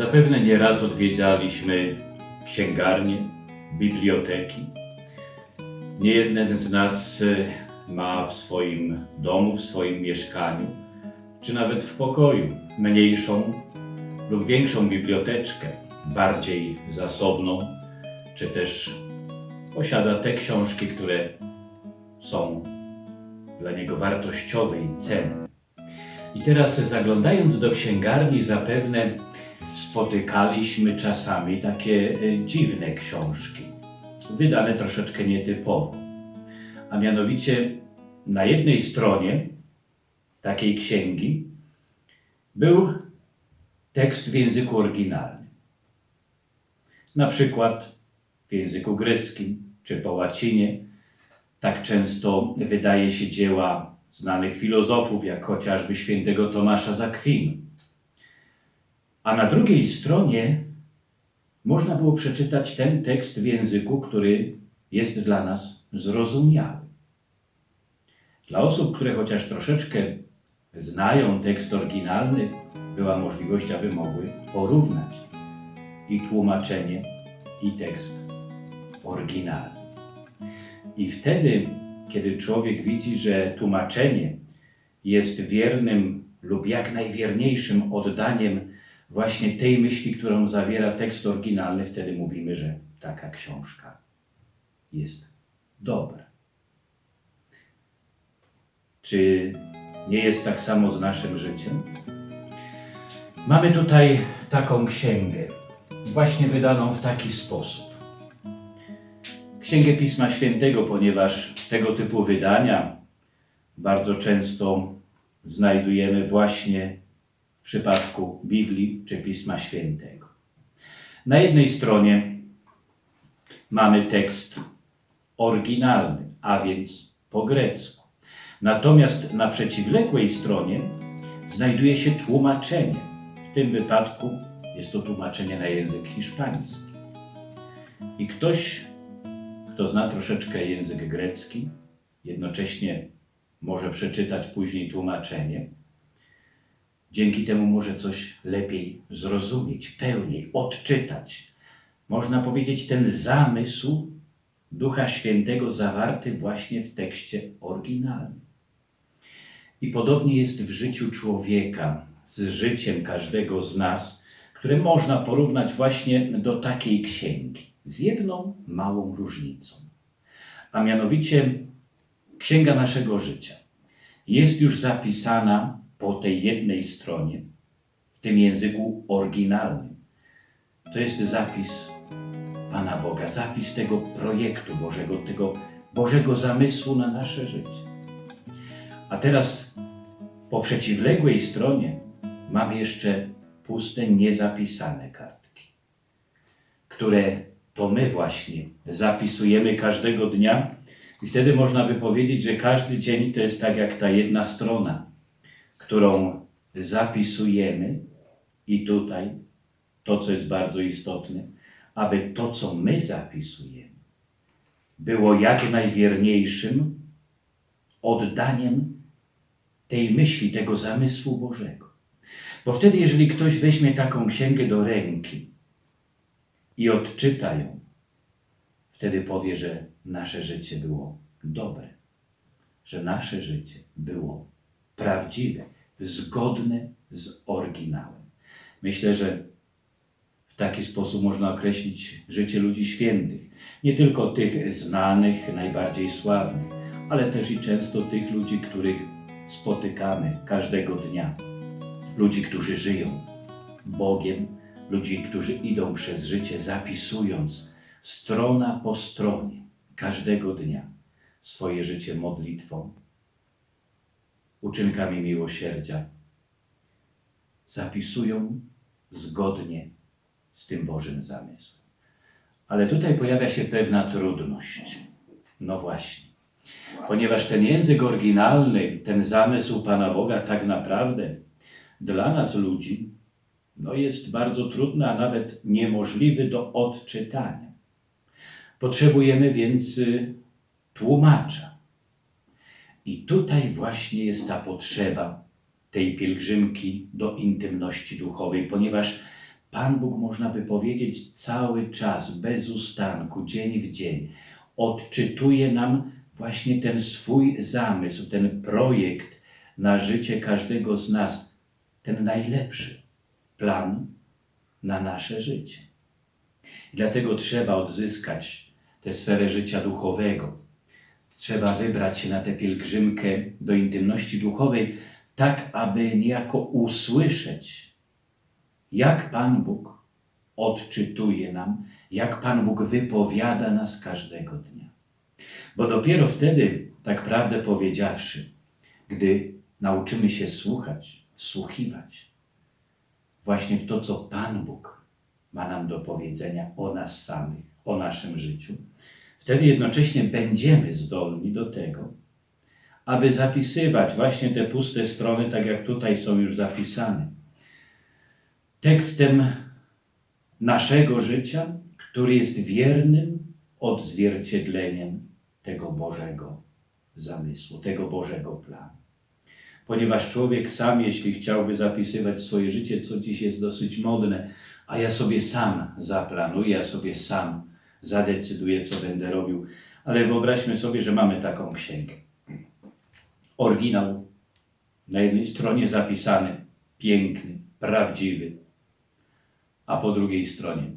Zapewne nieraz odwiedzaliśmy księgarnie, biblioteki. Niejeden z nas e, ma w swoim domu, w swoim mieszkaniu, czy nawet w pokoju mniejszą lub większą biblioteczkę, bardziej zasobną, czy też posiada te książki, które są dla niego wartościowe i cenne. I teraz zaglądając do księgarni, zapewne spotykaliśmy czasami takie e, dziwne książki, wydane troszeczkę nietypowo. A mianowicie na jednej stronie takiej księgi był tekst w języku oryginalnym. Na przykład w języku greckim czy po łacinie. Tak często wydaje się dzieła znanych filozofów, jak chociażby świętego Tomasza z Akwinu. A na drugiej stronie można było przeczytać ten tekst w języku, który jest dla nas zrozumiały. Dla osób, które chociaż troszeczkę znają tekst oryginalny, była możliwość, aby mogły porównać i tłumaczenie, i tekst oryginalny. I wtedy, kiedy człowiek widzi, że tłumaczenie jest wiernym lub jak najwierniejszym oddaniem właśnie tej myśli, którą zawiera tekst oryginalny, wtedy mówimy, że taka książka jest dobra. Czy nie jest tak samo z naszym życiem? Mamy tutaj taką księgę, właśnie wydaną w taki sposób. Księgę Pisma Świętego, ponieważ tego typu wydania bardzo często znajdujemy właśnie przypadku Biblii czy Pisma Świętego. Na jednej stronie mamy tekst oryginalny, a więc po grecku. Natomiast na przeciwległej stronie znajduje się tłumaczenie. W tym wypadku jest to tłumaczenie na język hiszpański. I ktoś, kto zna troszeczkę język grecki, jednocześnie może przeczytać później tłumaczenie, dzięki temu może coś lepiej zrozumieć, pełniej odczytać. Można powiedzieć, ten zamysł Ducha Świętego zawarty właśnie w tekście oryginalnym. I podobnie jest w życiu człowieka, z życiem każdego z nas, które można porównać właśnie do takiej księgi, z jedną małą różnicą. A mianowicie księga naszego życia jest już zapisana po tej jednej stronie, w tym języku oryginalnym. To jest zapis Pana Boga, zapis tego projektu Bożego, tego Bożego zamysłu na nasze życie. A teraz po przeciwległej stronie mamy jeszcze puste, niezapisane kartki, które to my właśnie zapisujemy każdego dnia i wtedy można by powiedzieć, że każdy dzień to jest tak jak ta jedna strona, którą zapisujemy i tutaj to, co jest bardzo istotne, aby to, co my zapisujemy, było jak najwierniejszym oddaniem tej myśli, tego zamysłu Bożego. Bo wtedy, jeżeli ktoś weźmie taką księgę do ręki i odczyta ją, wtedy powie, że nasze życie było dobre, że nasze życie było prawdziwe, zgodne z oryginałem. Myślę, że w taki sposób można określić życie ludzi świętych. Nie tylko tych znanych, najbardziej sławnych, ale też i często tych ludzi, których spotykamy każdego dnia. Ludzi, którzy żyją Bogiem, ludzi, którzy idą przez życie, zapisując strona po stronie każdego dnia swoje życie modlitwą, uczynkami miłosierdzia. Zapisują zgodnie z tym Bożym zamysłem. Ale tutaj pojawia się pewna trudność. No właśnie. Ponieważ ten język oryginalny, ten zamysł Pana Boga tak naprawdę dla nas ludzi no jest bardzo trudny, a nawet niemożliwy do odczytania. Potrzebujemy więc y, tłumacza. I tutaj właśnie jest ta potrzeba tej pielgrzymki do intymności duchowej, ponieważ Pan Bóg, można by powiedzieć, cały czas, bez ustanku, dzień w dzień, odczytuje nam właśnie ten swój zamysł, ten projekt na życie każdego z nas, ten najlepszy plan na nasze życie. I dlatego trzeba odzyskać tę sferę życia duchowego. Trzeba wybrać się na tę pielgrzymkę do intymności duchowej, tak aby niejako usłyszeć, jak Pan Bóg odczytuje nam, jak Pan Bóg wypowiada nas każdego dnia. Bo dopiero wtedy, tak prawdę powiedziawszy, gdy nauczymy się słuchać, wsłuchiwać właśnie w to, co Pan Bóg ma nam do powiedzenia o nas samych, o naszym życiu, wtedy jednocześnie będziemy zdolni do tego, aby zapisywać właśnie te puste strony, tak jak tutaj są już zapisane, tekstem naszego życia, który jest wiernym odzwierciedleniem tego Bożego zamysłu, tego Bożego planu. Ponieważ człowiek sam, jeśli chciałby zapisywać swoje życie, co dziś jest dosyć modne, a ja sobie sam zaplanuję, ja sobie sam zadecyduję, co będę robił. Ale wyobraźmy sobie, że mamy taką księgę. Oryginał na jednej stronie zapisany, piękny, prawdziwy, a po drugiej stronie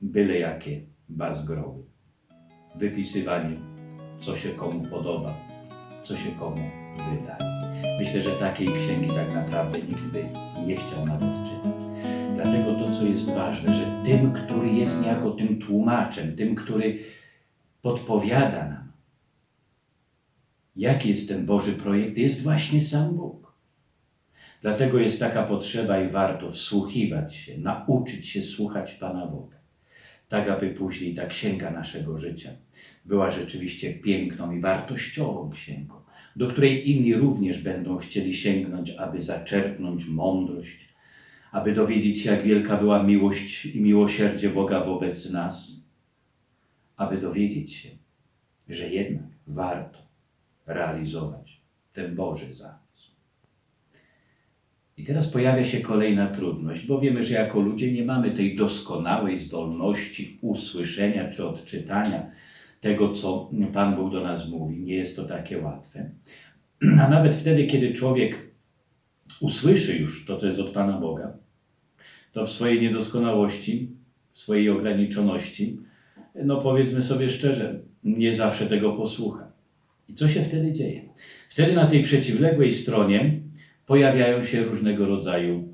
byle jakie bazgroły. Wypisywanie, co się komu podoba, co się komu wydaje. Myślę, że takiej księgi tak naprawdę nikt by nie chciał nawet czytać. Dlatego to, co jest ważne, że tym, który jest niejako tym tłumaczem, tym, który podpowiada nam, jaki jest ten Boży projekt, jest właśnie sam Bóg. Dlatego jest taka potrzeba i warto wsłuchiwać się, nauczyć się słuchać Pana Boga, tak aby później ta księga naszego życia była rzeczywiście piękną i wartościową księgą, do której inni również będą chcieli sięgnąć, aby zaczerpnąć mądrość, aby dowiedzieć się, jak wielka była miłość i miłosierdzie Boga wobec nas, aby dowiedzieć się, że jednak warto realizować ten Boży zamysł. I teraz pojawia się kolejna trudność, bo wiemy, że jako ludzie nie mamy tej doskonałej zdolności usłyszenia czy odczytania tego, co Pan Bóg do nas mówi. Nie jest to takie łatwe. A nawet wtedy, kiedy człowiek usłyszy już to, co jest od Pana Boga, to w swojej niedoskonałości, w swojej ograniczoności, no powiedzmy sobie szczerze, nie zawsze tego posłucha. I co się wtedy dzieje? Wtedy na tej przeciwległej stronie pojawiają się różnego rodzaju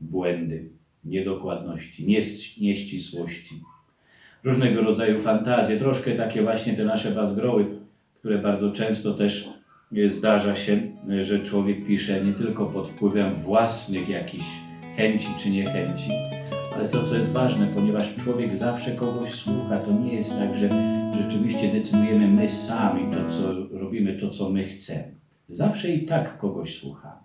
błędy, niedokładności, nieścisłości, różnego rodzaju fantazje, troszkę takie właśnie te nasze bazgroły, które bardzo często też zdarza się, że człowiek pisze nie tylko pod wpływem własnych jakichś chęci czy niechęci, ale to, co jest ważne, ponieważ człowiek zawsze kogoś słucha, to nie jest tak, że rzeczywiście decydujemy my sami to, co robimy, to, co my chcemy. Zawsze i tak kogoś słuchamy.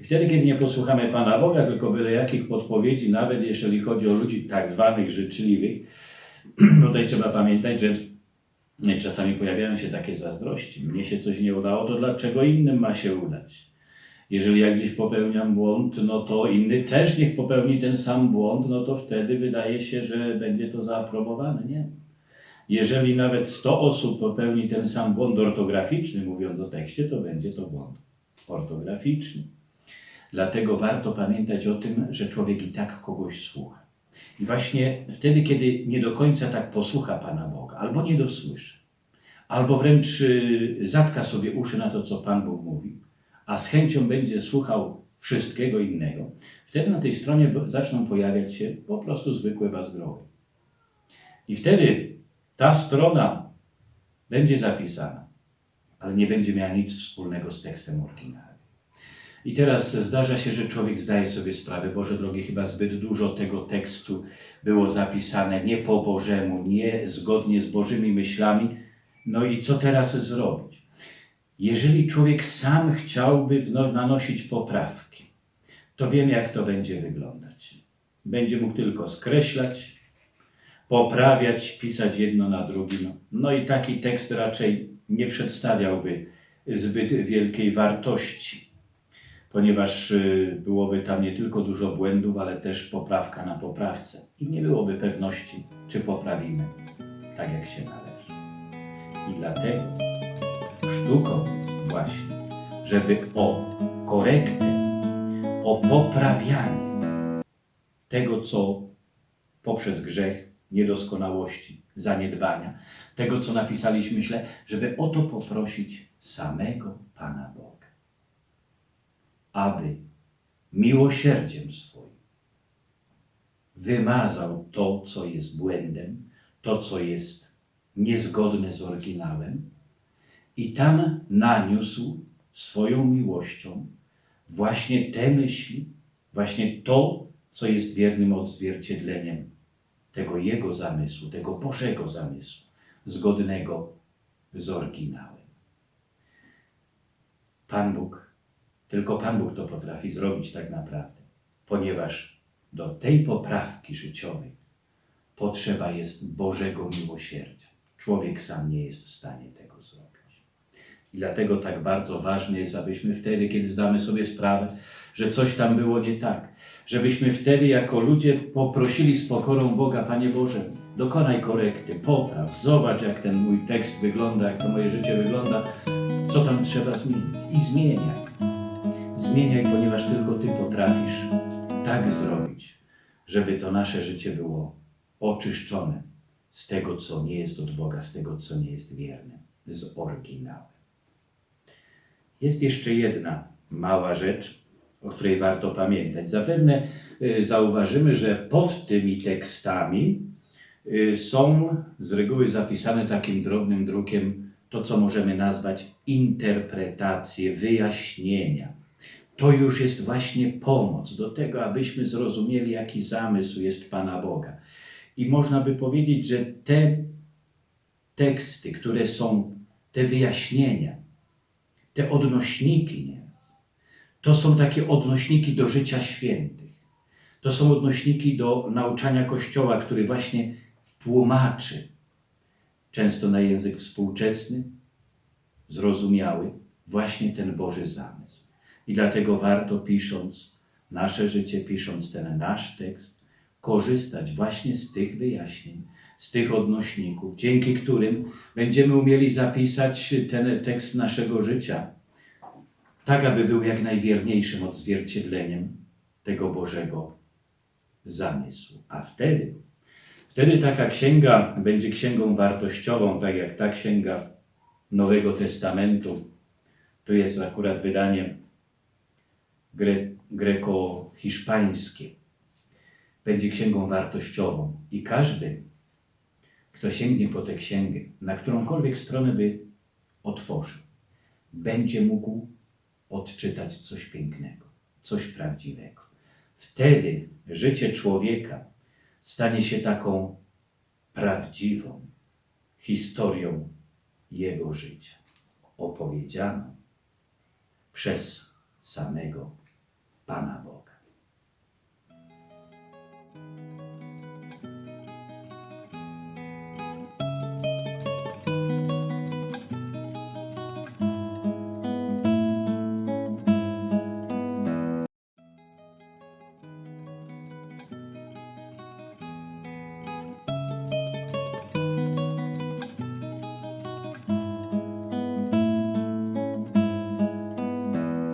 I wtedy, kiedy nie posłuchamy Pana Boga, tylko byle jakich podpowiedzi, nawet jeżeli chodzi o ludzi tak zwanych życzliwych, tutaj trzeba pamiętać, że czasami pojawiają się takie zazdrości. Mnie się coś nie udało, to dlaczego innym ma się udać? Jeżeli ja gdzieś popełniam błąd, no to inny też niech popełni ten sam błąd, no to wtedy wydaje się, że będzie to zaaprobowane. Nie. Jeżeli nawet 100 osób popełni ten sam błąd ortograficzny, mówiąc o tekście, to będzie to błąd ortograficzny. Dlatego warto pamiętać o tym, że człowiek i tak kogoś słucha. I właśnie wtedy, kiedy nie do końca tak posłucha Pana Boga, albo nie dosłyszy, albo wręcz y, zatka sobie uszy na to, co Pan Bóg mówi, a z chęcią będzie słuchał wszystkiego innego, wtedy na tej stronie zaczną pojawiać się po prostu zwykłe bazgroły. I wtedy ta strona będzie zapisana, ale nie będzie miała nic wspólnego z tekstem oryginalnym. I teraz zdarza się, że człowiek zdaje sobie sprawę, Boże drogi, chyba zbyt dużo tego tekstu było zapisane nie po Bożemu, nie zgodnie z Bożymi myślami. No i co teraz zrobić? Jeżeli człowiek sam chciałby nanosić poprawki, to wiem, jak to będzie wyglądać. Będzie mógł tylko skreślać, poprawiać, pisać jedno na drugim. No i taki tekst raczej nie przedstawiałby zbyt wielkiej wartości ponieważ y, byłoby tam nie tylko dużo błędów, ale też poprawka na poprawce. I nie byłoby pewności, czy poprawimy tak, jak się należy. I dlatego sztuką jest właśnie, żeby o korektę, o poprawianie tego, co poprzez grzech, niedoskonałości, zaniedbania, tego, co napisaliśmy źle, żeby o to poprosić samego Pana Boga, aby miłosierdziem swoim wymazał to, co jest błędem, to, co jest niezgodne z oryginałem, i tam naniósł swoją miłością właśnie te myśli, właśnie to, co jest wiernym odzwierciedleniem tego Jego zamysłu, tego Bożego zamysłu, zgodnego z oryginałem. Pan Bóg, tylko Pan Bóg to potrafi zrobić tak naprawdę, ponieważ do tej poprawki życiowej potrzeba jest Bożego miłosierdzia. Człowiek sam nie jest w stanie tego zrobić. I dlatego tak bardzo ważne jest, abyśmy wtedy, kiedy zdamy sobie sprawę, że coś tam było nie tak, żebyśmy wtedy jako ludzie poprosili z pokorą Boga, Panie Boże, dokonaj korekty, popraw, zobacz jak ten mój tekst wygląda, jak to moje życie wygląda, co tam trzeba zmienić. I zmieniaj. Zmieniaj, ponieważ tylko Ty potrafisz tak zrobić, żeby to nasze życie było oczyszczone z tego, co nie jest od Boga, z tego, co nie jest wierne, z oryginałem. Jest jeszcze jedna mała rzecz, o której warto pamiętać. Zapewne y, zauważymy, że pod tymi tekstami y, są z reguły zapisane takim drobnym drukiem to, co możemy nazwać interpretacje, wyjaśnienia. To już jest właśnie pomoc do tego, abyśmy zrozumieli, jaki zamysł jest Pana Boga. I można by powiedzieć, że te teksty, które są, te wyjaśnienia, te odnośniki nieraz, to są takie odnośniki do życia świętych. To są odnośniki do nauczania Kościoła, który właśnie tłumaczy, często na język współczesny, zrozumiały, właśnie ten Boży zamysł. I dlatego warto pisząc nasze życie, pisząc ten nasz tekst, korzystać właśnie z tych wyjaśnień, z tych odnośników, dzięki którym będziemy umieli zapisać ten tekst naszego życia, tak aby był jak najwierniejszym odzwierciedleniem tego Bożego zamysłu. A wtedy, wtedy taka księga będzie księgą wartościową, tak jak ta księga Nowego Testamentu. Tu jest akurat wydanie gre, greko-hiszpańskie. Będzie księgą wartościową i każdy, kto sięgnie po tę księgę, na którąkolwiek stronę by otworzył, będzie mógł odczytać coś pięknego, coś prawdziwego. Wtedy życie człowieka stanie się taką prawdziwą historią jego życia, opowiedzianą przez samego Pana Boga.